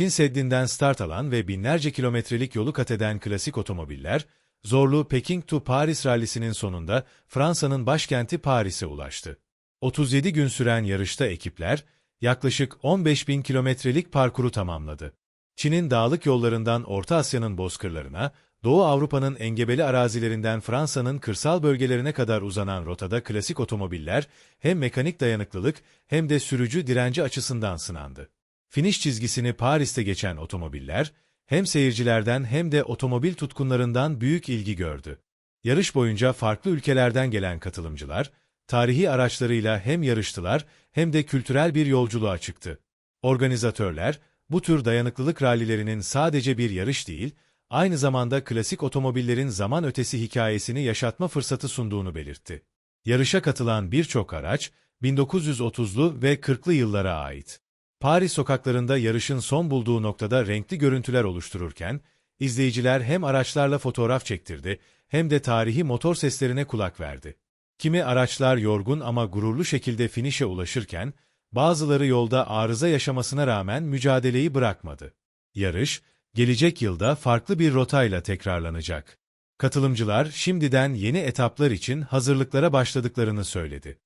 Çin Seddi'nden start alan ve binlerce kilometrelik yolu kat eden klasik otomobiller, zorlu Peking to Paris rallisinin sonunda Fransa'nın başkenti Paris'e ulaştı. 37 gün süren yarışta ekipler, yaklaşık 15 bin kilometrelik parkuru tamamladı. Çin'in dağlık yollarından Orta Asya'nın bozkırlarına, Doğu Avrupa'nın engebeli arazilerinden Fransa'nın kırsal bölgelerine kadar uzanan rotada klasik otomobiller hem mekanik dayanıklılık hem de sürücü direnci açısından sınandı. Finish çizgisini Paris'te geçen otomobiller, hem seyircilerden hem de otomobil tutkunlarından büyük ilgi gördü. Yarış boyunca farklı ülkelerden gelen katılımcılar, tarihi araçlarıyla hem yarıştılar hem de kültürel bir yolculuğa çıktı. Organizatörler, bu tür dayanıklılık rallilerinin sadece bir yarış değil, aynı zamanda klasik otomobillerin zaman ötesi hikayesini yaşatma fırsatı sunduğunu belirtti. Yarışa katılan birçok araç, 1930'lu ve 40'lı yıllara ait. Paris sokaklarında yarışın son bulduğu noktada renkli görüntüler oluştururken, izleyiciler hem araçlarla fotoğraf çektirdi hem de tarihi motor seslerine kulak verdi. Kimi araçlar yorgun ama gururlu şekilde finişe ulaşırken, bazıları yolda arıza yaşamasına rağmen mücadeleyi bırakmadı. Yarış, gelecek yılda farklı bir rotayla tekrarlanacak. Katılımcılar şimdiden yeni etaplar için hazırlıklara başladıklarını söyledi.